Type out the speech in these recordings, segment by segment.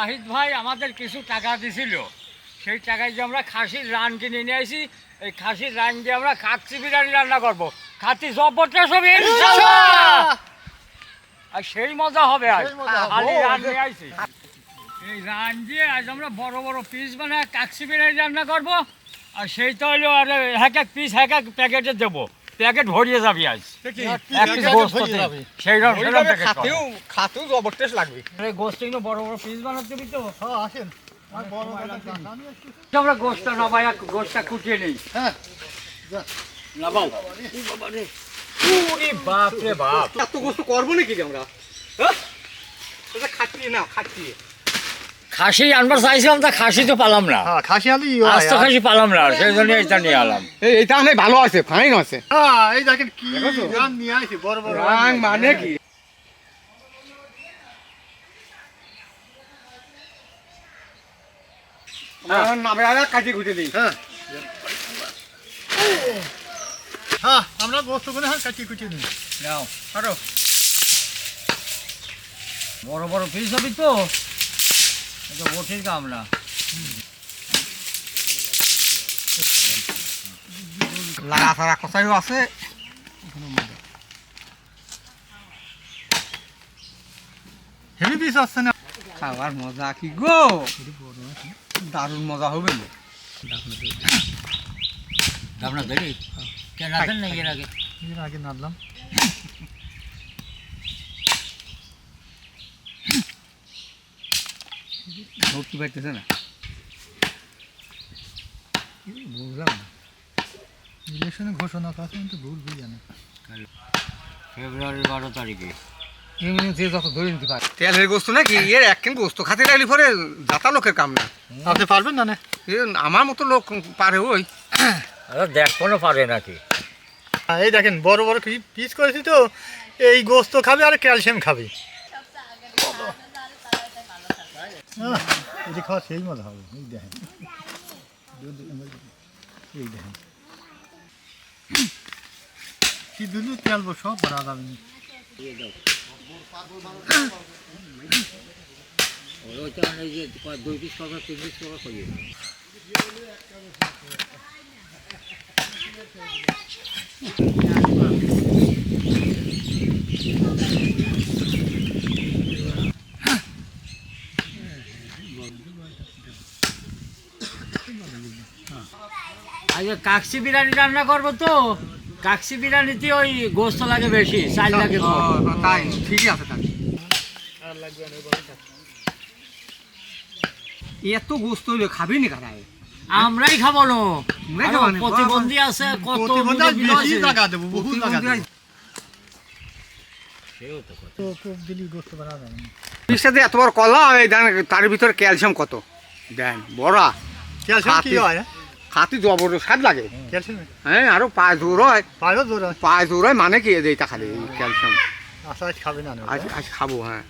জাহিদ ভাই আমাদের কিছু টাকা দিছিল। সেই টাকায় যে আমরা খাসির রান কিনে নিয়ে আসি এই খাসির রান দিয়ে আমরা খাচ্ছি বিরিয়ানি রান্না করব। খাচ্ছি হবে ইনশাআল্লাহ। আর সেই মজা হবে আজ। হবে। খালি রান নিয়ে আসি এই রান দিয়ে আজ আমরা বড় বড় পিস বানায় কাচ্চি বিরিয়ানি রান্না করব। আর সেই তো হলো আর এক এক পিস এক এক প্যাকেটে দেবো। প্যাকেট ভরিয়ে যাবি আজ। এক পিস গোস্ত সেই রকম প্যাকেট। খাতেও জবরদস্ত লাগবে। এই গোস্ত কিন্তু বড় বড় পিস বানাতে দিবি তো। হ্যাঁ আসেন। আমরা নবাই কুটিয়ে নেই। হ্যাঁ। নাবাও বাপ রে বাপ। এত গোস্ত করব নাকি আমরা? হ্যাঁ? খাচ্ছি না খাচ্ছি খাসি আনবার চাইছিলাম তা খাসি তো পালাম না। হ্যাঁ খাসি আলি আজ তো খাসি পালাম না সেই জন্য এটা নিয়ে আলাম। এই এটা অনেক ভালো আছে ফাইন আছে। হ্যাঁ এই দেখেন কি রান নিয়ে আসি বড় বড় রান মানে কি? কাটি খুঁজে দিই হ্যাঁ। হ্যাঁ আমরা গোস্ত করে হ্যাঁ কাটি কুচি দিই নাও আরও। বড় বড় পিস হবি তো। এটা লাগা সারা কষাইও আছে। হেভি পিস আসছে না? খাবার মজা কি গো? দারুণ মজা হবে না আপনার দেরি কেন আছেন না এর আগে? এর আগে নাদলাম। ভর্তি পাইতেছে না বুঝলাম না। ইলেকশনে ঘোষণা করা কিন্তু ভুল বুঝ জানে। ফেব্রুয়ারি বারো তারিখে। যে যত ধরে নিতে পারে। তেলের গোস্ত নাকি? এর এক কেন গোস্ত খাতে লাগলি পরে যাতা লোকের কাম না। আপনি পারবেন না এ আমার মতো লোক পারে ওই। আরে দেখো পারে নাকি? এই দেখেন বড় বড় পিস করেছি তো এই গোস্ত খাবে আর ক্যালসিয়াম খাবে আহ, এটি খাওয়া সেই মজা হবে, এই দেখেন। এই দেখেন। কি তেল সব ভরা যাবে দুই পিস করবে তিন পিস করবে করিয়ে আজকে কাকসি বিরিয়ানি রান্না করব তো। কাকসি বিরিয়ানিতে ওই গোস্ত লাগে বেশি চাল লাগে তাই। ঠিকই আছে তাই এত গোস্ত খাবি নি কারায় আমরাই খাব না? প্রতিবন্ধী আছে কত বেশি। দেবো বহু এত বড় কলা তার ভিতরে ক্যালসিয়াম কত? দেন বড়া। ক্যালসিয়াম কি খাতি- হয় খাতি জবর স্বাদ লাগে। ক্যালসিয়াম হ্যাঁ আরও পায়ে জোর হয়। পায়ও জোর হয়? জোর হয় মানে কি এইটা খালি ক্যালসিয়াম আশা আজ খাবে না আজ আজ খাব হ্যাঁ।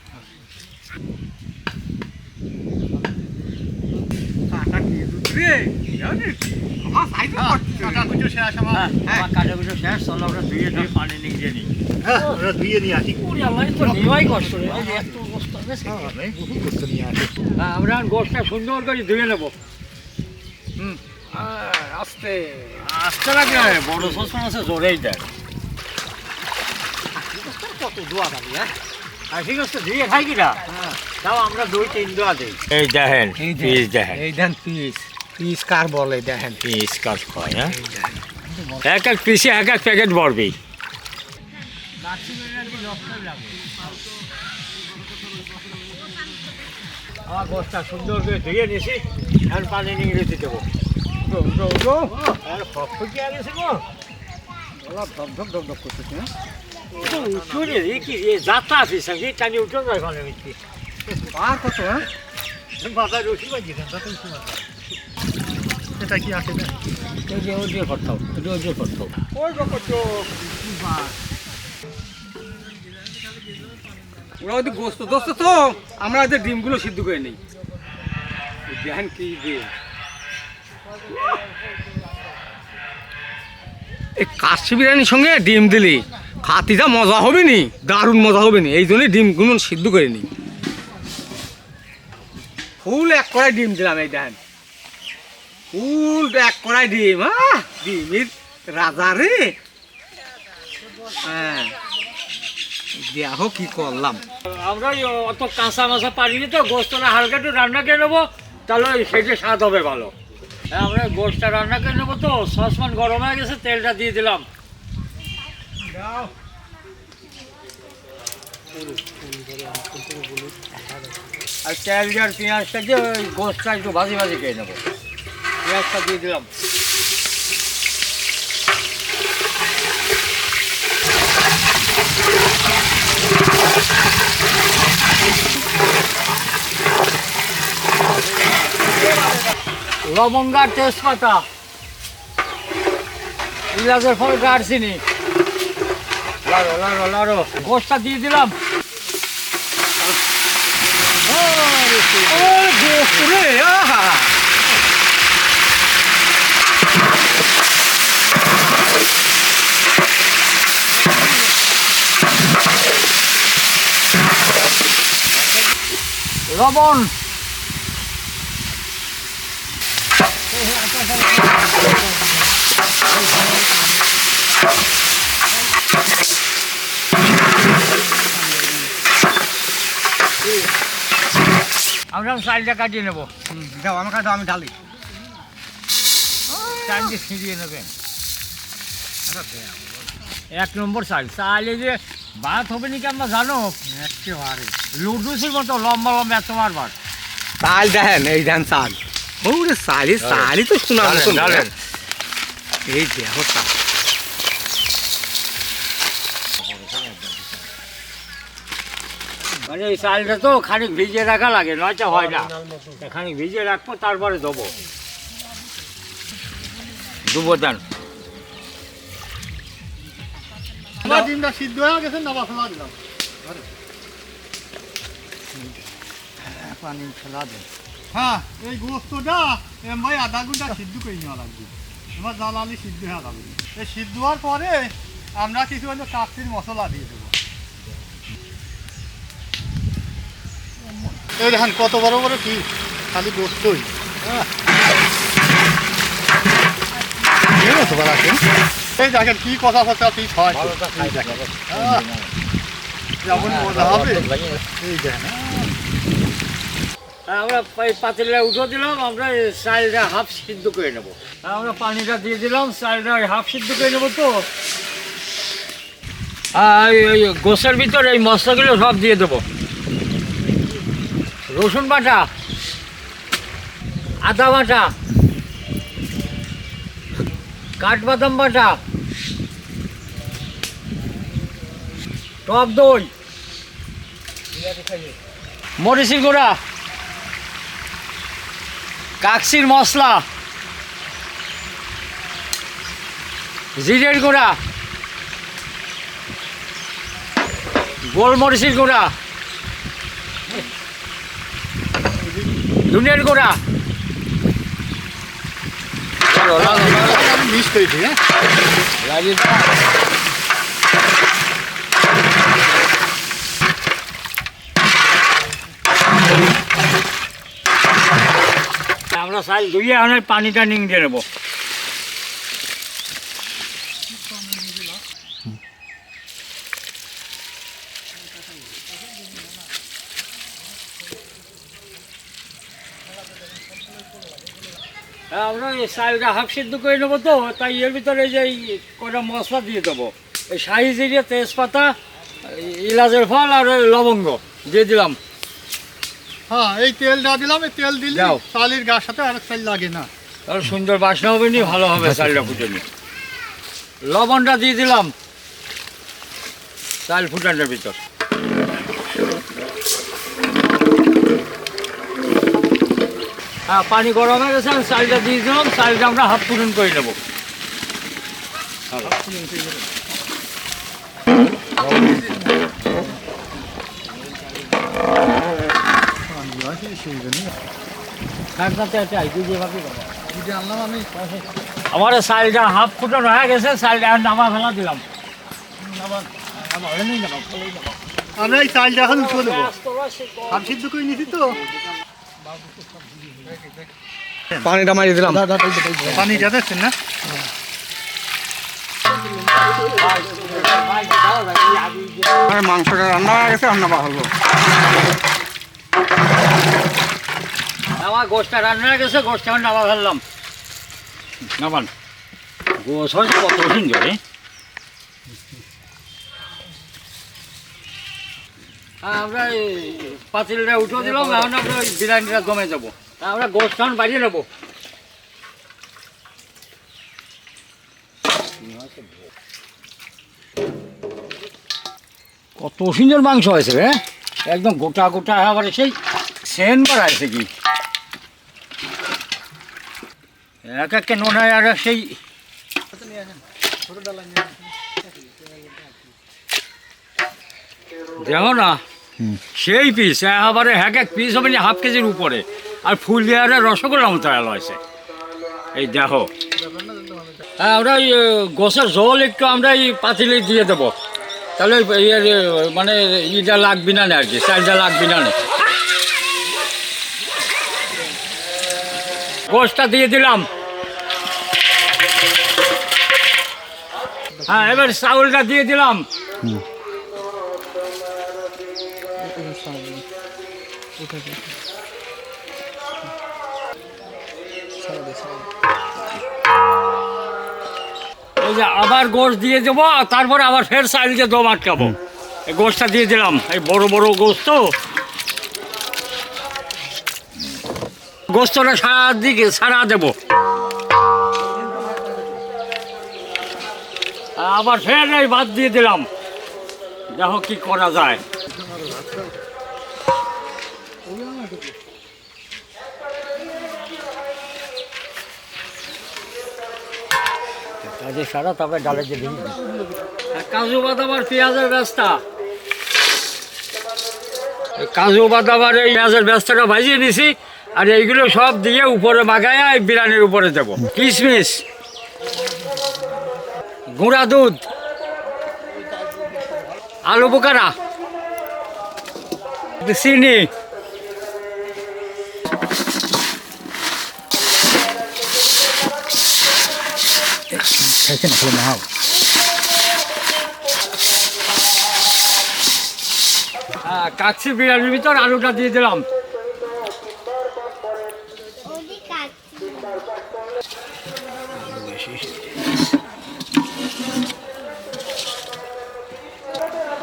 কাটা কুচো শেষ আমার। হ্যাঁ। হ্যাঁ। হ্যাঁ, হ্যাঁ, গোস্তটা সুন্দর করে ধুয়ে নেব। আস্তে। আসতে লাগে বড় আছে জোরেই দেয়। কত দোয়া দাবি হ্যাঁ? আর ঠিক আছে খাই কিনা? তাও আমরা দুই তিন দোয়া দিই। এই দেখেন পিস দেখেন। এই দেন পিস পিস কার বলে দেখেন। পিস কাজ হয়? হ্যাঁ এক এক পিসে এক এক প্যাকেট ভরবি আমার বস্তা সুন্দর করে ধুয়ে নিয়েছি এখন পানি নিয়ে রেখে দেবো। আর ফকফকি আর এসে গো। ধপ ধপ ধপ ধপ করতেছে হ্যাঁ রে, এ কি, এ যাত্রা নাকি? টানি উঠো না এখানে মিষ্টি। আর কত হ্যাঁ মাথায় রসি বাজিয়েছেন তাতে উঠে এটা কি না ওই যে, ওই যে করতাম, ওই যে, ওই যে করতাম। ওই কত ওরা গোস্ত, দোস্ত তো আমরা ডিমগুলো সিদ্ধ করে নেই। এই কি এই কাশি বিরিয়ানির সঙ্গে ডিম দিলি খাতিটা মজা হবে নি, দারুণ মজা হবে নি, এই জন্যই ডিমগুলো সিদ্ধ করে নিই ফুল এক কড়াই ডিম দিলাম, এই দেখেন। ফুল এক কড়াই ডিম হ্যাঁ ডিমের রাজা রে। হ্যাঁ। দেখো কি করলাম? আমরা অত কাঁচা মাছা পারিনি তো গোস্তটা হালকা একটু রান্না করে নেব, তাহলে সেটা স্বাদ হবে ভালো। হ্যাঁ আমরা গোস্তটা রান্না করে নেব তো সসমান গরম হয়ে গেছে, তেলটা দিয়ে দিলাম। আর তেল আর পেঁয়াজটা দিয়ে ওই গোস্তটা একটু ভাজি ভাজি খেয়ে নেব। পেঁয়াজটা দিয়ে দিলাম। লবঙ্গ আর তেজপাতা। ইলাচের ফল দারচিনি লাড়ো লাড়ো লাড়ো। গোসটা দিয়ে দিলাম। ও গোস্ত রে, আহা। লবণ আমরা চালটা কাটিয়ে নেব। দাও আমার কাছে আমি ঢালি। চাল দিয়ে ছিঁড়িয়ে নেবেন। এক নম্বর চাল। চালে যে ভাত হবে নাকি আমরা জানো? একেবারে। লুডুসের মতো লম্বা লম্বা এত বারবার চাল দেখেন এই দেখেন চাল ওরে চালি চালি তো শোনা। এই দেখো চাল মানে এই চালটা তো খানিক ভিজিয়ে রাখা লাগে নয়তো হয় না। খানিক ভিজিয়ে রাখব তারপরে দেবো। দেবো দেন। আমার ডিমটা সিদ্ধ হয়ে গেছে না বাসনা দিলাম পানি ফেলা দেন হ্যাঁ এই গোস্তটা এম ভাই আধা ঘণ্টা সিদ্ধ করে নেওয়া লাগবে। এবার জ্বালালি সিদ্ধ হয়ে যাবে এই সিদ্ধ হওয়ার পরে আমরা কিছু হলো কাকতির মশলা দিয়ে দেবো। এই দেখেন কত বড় বড় কি? খালি গোস্তই। হ্যাঁ। বড় আছে। এই দেখেন কি কথা কথা পিস হয় হ্যাঁ। যেমন মজা হবে। এই দেখেন আমরা এই পাতিলটা উঠে দিলাম আমরা চালটা হাফ সিদ্ধ করে নেব। আমরা পানিটা দিয়ে দিলাম চালটা হাফ সিদ্ধ করে নেব তো। আর এই- এই গোসের ভিতরে এই মশলাগুলো সব দিয়ে দেবো। রসুন বাটা আদা বাটা কাঠবাদাম বাটা টক দই। মরিচি গুঁড়া। কাকসির মশলা। জিরের গুঁড়া। গোলমরিচের গুঁড়া। ধুনের গুঁড়া। হ্যাঁ? লাগিয়ে দাও। আমরা চাল ধুয়ে এখন পানিটা নিং দিয়ে নেব। হ্যাঁ, আমরা এই চালটা হাফ সিদ্ধ করে নেব তো তাই এর ভিতরে যে এই কটা মশলা দিয়ে দেবো। এই শাহি জিরে তেজপাতা ইলাচের ফল আর লবঙ্গ দিয়ে দিলাম। হ্যাঁ এই তেলটা দিলাম এই তেল দিলে দাও। চালের গার সাথে আর তেল লাগে না। তাহলে সুন্দর বাসনা হবে নি ভালো হবে চালটা ফুটে লবণটা দিয়ে দিলাম। চাল ফুটানোর ভিতর। হ্যাঁ পানি গরম হয়ে গেছে আমি চালটা দিয়ে দিলাম চালটা আমরা হাফ ফুটন করে নেব। আমার চালটা হাফ ফুটন হয়ে গেছে চালটা এখন নামা ফেলা দিলাম। আমরা এই চালটা এখন উঠে দেবো। হাফ সিদ্ধ করে নিয়েছি তো। পানিটা মারিয়ে দিলাম। পানি যাচ্ছেন না? মাংসটা রান্না হয়ে গেছে রান্না ভালো আমার গোষ্ঠটা রান্না হয়ে গেছে গোষ্ঠটা আমি নামা ফেললাম। নামান গোস হয়েছে কত সুন্দর হ্যাঁ, আমরা এই পাতিলটা উঠে দিলাম এখন আমরা বিরিয়ানিটা জমে যাব। আমরা গোষ্ঠ এখন বাড়িয়ে নেব। কত সুন্দর মাংস হয়েছে রে? একদম গোটা গোটা আবার সেই সেন বাড়াইছে কি? এক একটা নোনায় আর সেই দেখো না সেই পিস এবারে এক এক পিস হবে না হাফ কেজির উপরে। আর ফুল দিয়ে আর রসগোল্লা মতো আলো আছে এই দেখো। হ্যাঁ আমরা ওই গোসের জল একটু আমরা এই পাতিলে দিয়ে দেবো। তাহলে ইয়ে মানে ইটা লাগবি না আর কি চালটা লাগবি না না। গোসটা দিয়ে দিলাম। হ্যাঁ এবার চাউলটা দিয়ে দিলাম। এই যে আবার গোশ দিয়ে দেবো তারপরে আবার ফের চাইলকে দম আটকাবো। এই গোশটা দিয়ে দিলাম এই বড় বড় গোশ তো। গোস্তটা সারা দিকে সারা দেবো। আবার ফের এই ভাত দিয়ে দিলাম। দেখো কি করা যায়। কাজে সারা তারপরে ডালে দিয়ে দিই কাজু বাদাম আর পেঁয়াজের ব্যস্তা কাজু বাদাম আর এই পেঁয়াজের ব্যস্তাটা ভাজিয়ে নিছি, আর এইগুলো সব দিয়ে উপরে মাগায় বিরিয়ানির উপরে দেবো। কিশমিশ। গুঁড়া দুধ। আলু বোকারা। চিনি। হ্যাঁ, কাচ্ছি বিরিয়ানির ভিতর আলুটা দিয়ে দিলাম।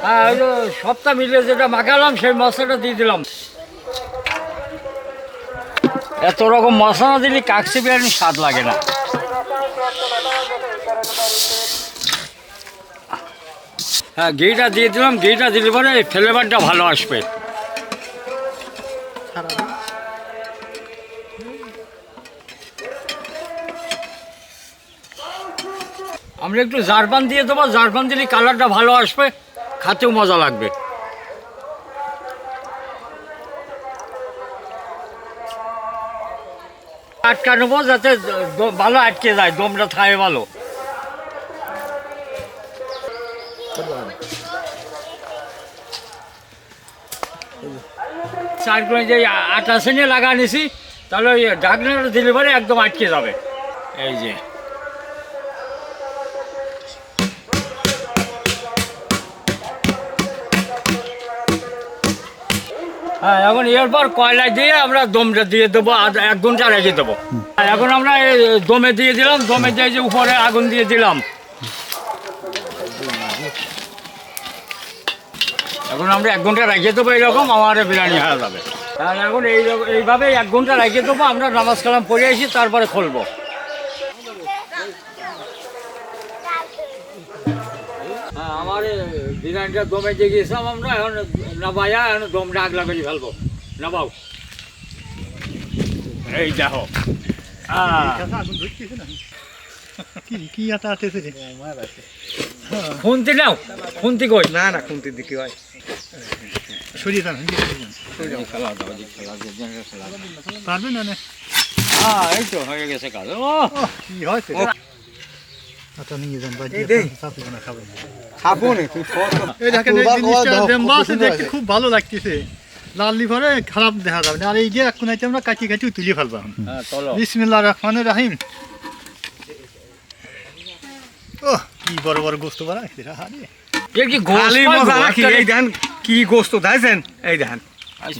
হ্যাঁ সবটা মিলে যেটা মাখালাম, সেই মশলাটা দিয়ে দিলাম। এত রকম মশলা দিলে কাকসি বিরিয়ানি স্বাদ লাগে না। হ্যাঁ ঘিটা দিয়ে দিলাম, ঘিটা দিলে পরে ফ্লেভারটা ভালো আসবে। আমরা একটু জারপান দিয়ে দেবো। জারপান দিলে কালারটা ভালো আসবে, খাতেও মজা লাগবে। আটকা নেব যাতে ভালো আটকে যায়, দমটা থাকে ভালো। চার করে যে আটা সেনে লাগা নিছি তাহলে ওই ঢাকনাটা দিলে পরে একদম আটকে যাবে। এই যে। হ্যাঁ এখন এরপর কয়লা দিয়ে আমরা দমটা দিয়ে দেবো এক ঘণ্টা রেখে দেবো। এখন আমরা দমে দিয়ে দিলাম, দমে দিয়ে যে উপরে আগুন দিয়ে দিলাম। এখন আমরা এক ঘণ্টা রেখে দেবো এইরকম আমার বিরিয়ানি হয়ে যাবে। এখন এই এইভাবে এক ঘণ্টা রেখে দেবো, আমরা নামাজ কালাম পড়ে আসি, তারপরে খুলবো হ্যাঁ আমার এই বিরিয়ানিটা দমে দিয়ে গিয়েছিলাম আমরা এখন নাবাইয়া এখন দমটা আগলা করে ফেলব। নাবাও। এই দেখো। কি কি আটা আটেছে রে খুন্তি নাও খুন্তি কই? না না খুন্তির দিকে হয়। সরিয়ে দাও। পারবেন না হ্যাঁ এই তো হয়ে গেছে কাজ। ও। কি হয়েছে। আটা নিয়ে যান বাড়ি এই দেই। চাপি না খাবেন খাব নে তুই এই দেখেন এই জিনিসটা দেখতে খুব ভালো লাগতেছে। লাল লিভারে খারাপ দেখা যাবে আর এই যে এখন আছে আমরা কাটি কাটি তুলে ফেলব হ্যাঁ চলো। বিসমিল্লাহ রহমানুর রাহিম। ও কি বড় বড় গোস্ত বাড়া আরে এর কি মজা নাকি? এই দেখেন কি গোস্ত দেখছেন এই দেখেন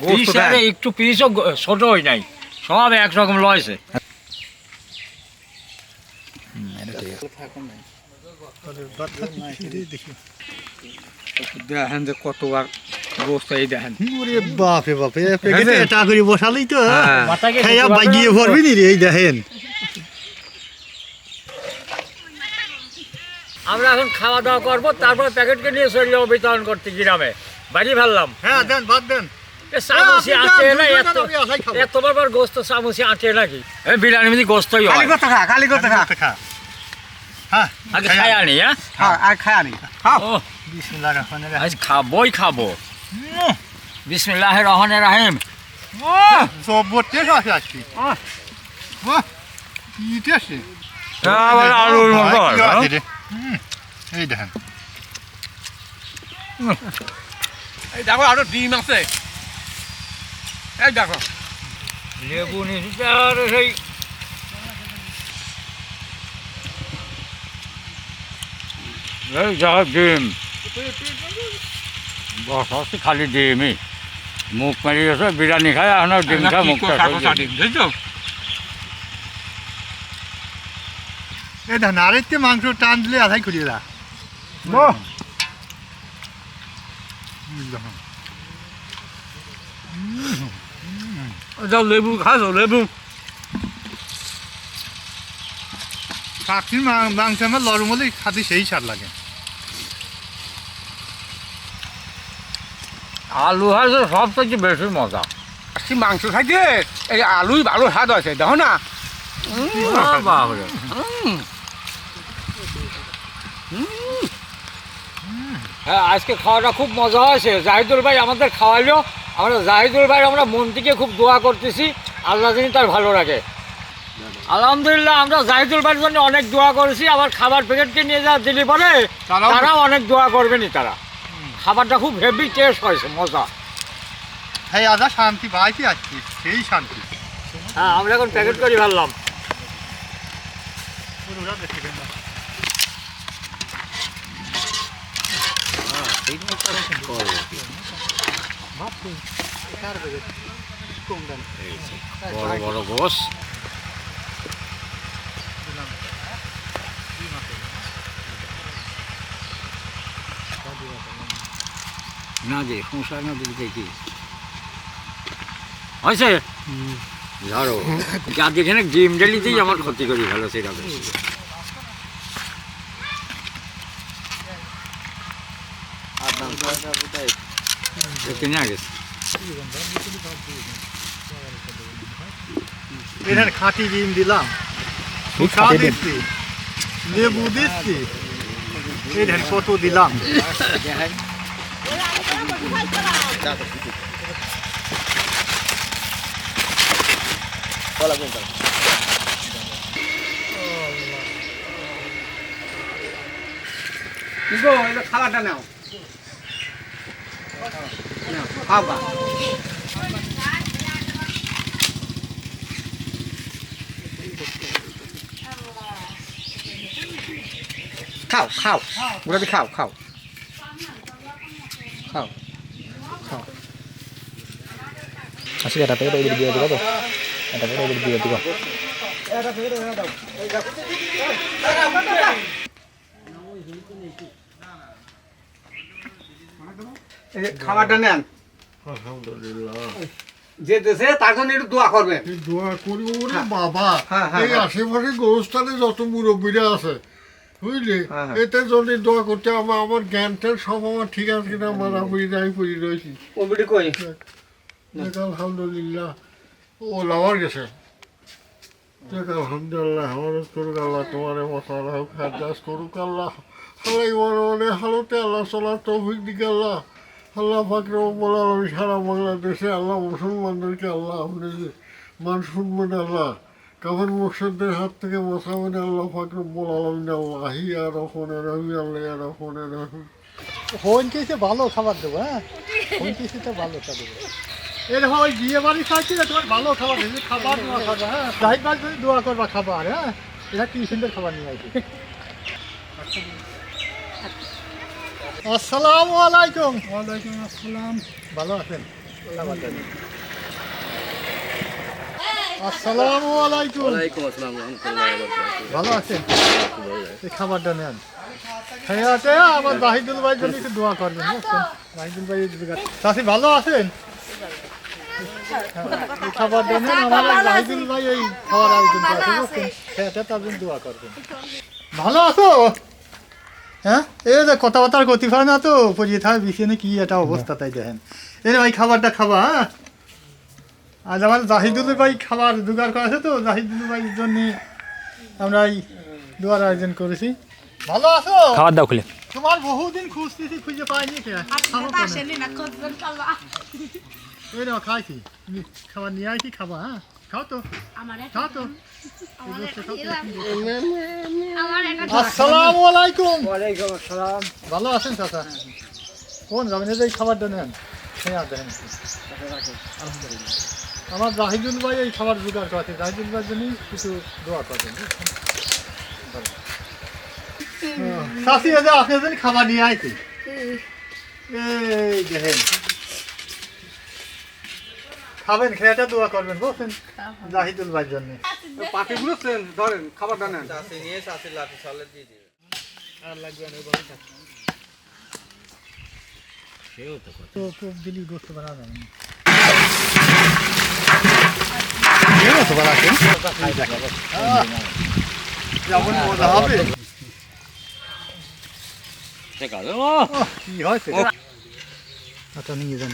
গোস্ত একটু পিসও ছোট হয় নাই। সব একরকম লয়েছে দেখি দেখেন যে কতবার গোস্ত দেখেন। বাপে বাপে প্যাকেটে এটা করে বসালেই তো হ্যাঁ। খাইয়া বাগিয়ে ভরবি নি এই দেখেন। আমরা এখন খাওয়া দাওয়া করব তারপর প্যাকেটকে নিয়ে চলে যাব বিতরণ করতে গ্রামে। বাড়ি ফেললাম। হ্যাঁ দেন ভাত দেন। চামচি হ্যাঁ, আটে না এত গোস্ত চামচি আটে নাকি? বিরিয়ানি গোস্তই হয়? খা কথা খা। খা। হ্যাঁ আগে খাই আনি হ্যাঁ খা আর খায় আনি খাও ও বিসমিল্লাহ রহমানুর আজ রাহিম খাবোই খাব বিসমিল্লাহ রহমানের রাহিম জব্বর টেস্ট আছে আজকে আহ। কি টেস্ট আবার আলুর মতো হ্যাঁ? এই দেখেন এই দেখো আরও ডিম আছে এই দেখো লেবু নিতে সেই এই যা ডিম। বস হচ্ছে খালি ডিমই। মুখ মারিয়েছে বিরিয়ানি খায় এখন আর ডিম খায় দিই। এই দেখেন আরেকটি মাংস টান দিলে আধাই খুলিয়ে দা। যাও লেবু খাও লেবু। কাকির মাংস আমার লরম হলে খাতে সেই স্বাদ লাগে। আলু হাজে সব থেকে বেশি মজা। খাসি মাংস খাইতে এই আলুই ভালো স্বাদ আছে দেখো না। হ্যাঁ আজকে খাওয়াটা খুব মজা হয়েছে। জাহিদুল ভাই আমাদের খাওয়াইলো। আমরা জাহিদুল ভাই আমরা মন থেকে খুব দোয়া করতেছি। আল্লাহ যিনি তার ভালো রাখে। আলহামদুলিল্লাহ আমরা জাহিদুল ভাইয়ের জন্য অনেক দোয়া করেছি। আবার খাবার প্যাকেটকে নিয়ে যা দিলি পরে তারাও- অনেক দোয়া করবেনই তারা। খাবারটা খুব হেভি টেস্ট হয়েছে মজা। হ্যাঁ আদা শান্তি পাইতে আসছি সেই শান্তি। হ্যাঁ আমরা এখন প্যাকেট করে ফেললাম। বড় বড় গোস। না যে সংসার না দিতে কি হয়েছে? ধরো যা যেখানে জিম ডেলিতেই আমার ক্ষতি করি ভালো সেটা বেশি কিনে গেছে। এখানে খাঁটি ডিম দিলাম। চা দিচ্ছি। লেবু দিচ্ছি। এখানে কত দিলাম। কি গো এটা খালাটা নাও নাও, খাও। খাও খাও খাও খাও Así que te pego el video, tío. Te pego el video, tío. খাবারটা নেন যে দেশে তার জন্য একটু দোয়া করবেন দোয়া করি ওরে বাবা হ্যাঁ, হ্যাঁ, এই হ্যাঁ। আশেপাশে গোরস্থানে যত মুরব্বীরা আছে বুঝলি হ্যাঁ, হ্যাঁ। এতে যদি দোয়া করতে আমার আমার জ্ঞানটা সব আমার ঠিক আছে কিনা আমার আমি যাই পড়ি রয়েছি কই আলহামদুলিল্লাহ ও লাভার গেছে। আলহামদুলিল্লাহ আমার করুক আল্লাহ তোমার মশালা হোক হাজাস করুক আল্লাহ। হালাই হালতে আল্লাহ চলার তৌফিক দিকে আল্লাহ। আল্লাহ ফাকরে বলা সারা বাংলাদেশে আল্লাহ মুসলমানদেরকে আল্লাহ আপনি মান শুনবেন আল্লাহ মুর্শিদদের হাত থেকে বাঁচাবেন আল্লাহ ফাকরে বলা আল্লাহ ইয়া রহিম আল্লাহ ইয়া রহমানের রহিম। ফোন কেসে ভালো খাবার দেবো হ্যাঁ? ফোন কেসে তো ভালো খাবার দেবো। এরকম ওই বিয়ে বাড়ি খাচ্ছি না তোমার ভালো খাবার খাবার দোয়া করবা হ্যাঁ? জাহিদ ভাই তুমি দোয়া করবা খাবার হ্যাঁ? এটা কি সুন্দর খাবার নিয়ে আসি আসসালামু আলাইকুম। ওয়ালাইকুম আসসালাম। ভালো আছেন? আসসালামু আলাইকুম। ভালো আছেন? এই খাবারটা নেন। হ্যাঁ আছে আমার জাহিদুল ভাইয়ের জন্য একটু দোয়া করবেন জাহিদুল ভাই চাষি ভালো আছেন? এই খাবারটা আমার এই ভাই এই খাবার আয়োজন বুঝছেন সেটা তার জন্য দোয়া করবেন ভালো আছো হ্যাঁ এই যে কথাবার্তার গতি হয় না তো পরিয়ে থাকে বিছিয়ে কি? একটা অবস্থা তাই দেখেন এই ভাই খাবারটা খাবা হ্যাঁ আজ আমার জাহিদুল ভাই খাবার জোগাড় করেছে তো জাহিদুল ভাইয়ের জন্য আমরা এই দোয়ার আয়োজন করেছি ভালো আছো খাবার দাও খুলে। তোমার বহুদিন খুঁজতেছি খুঁজে পাইনি কে খাব কেন? এই নাও খাইছি খাবার নিয়ে আইছি খাবা হ্যাঁ খাও তো খাও তো আসসালামু আলাইকুম ওয়ালাইকুম আসসালাম ভালো আছেন চাচা কোন যাবেন এই খাবারটা নেন হ্যাঁ আমার জাহিদুল ভাই এই খাবার জোগাড় করেছে জাহিদুল ভাইয়ের জন্য কিছু দোয়া করবেন শাশি আপনার জন্য খাবার নিয়ে আইছি এই দেখেন খাবেন খেয়েটা দোয়া করবেন বুঝছেন জাহিদুল ভাইয়ের জন্য। পাটি বুঝছেন ধরেন খাবারটা নেন। তো খুব দিলি গোস্ত বানানো যেমন মজা হবে। কি হয়েছে? আচ্ছা নিয়ে যান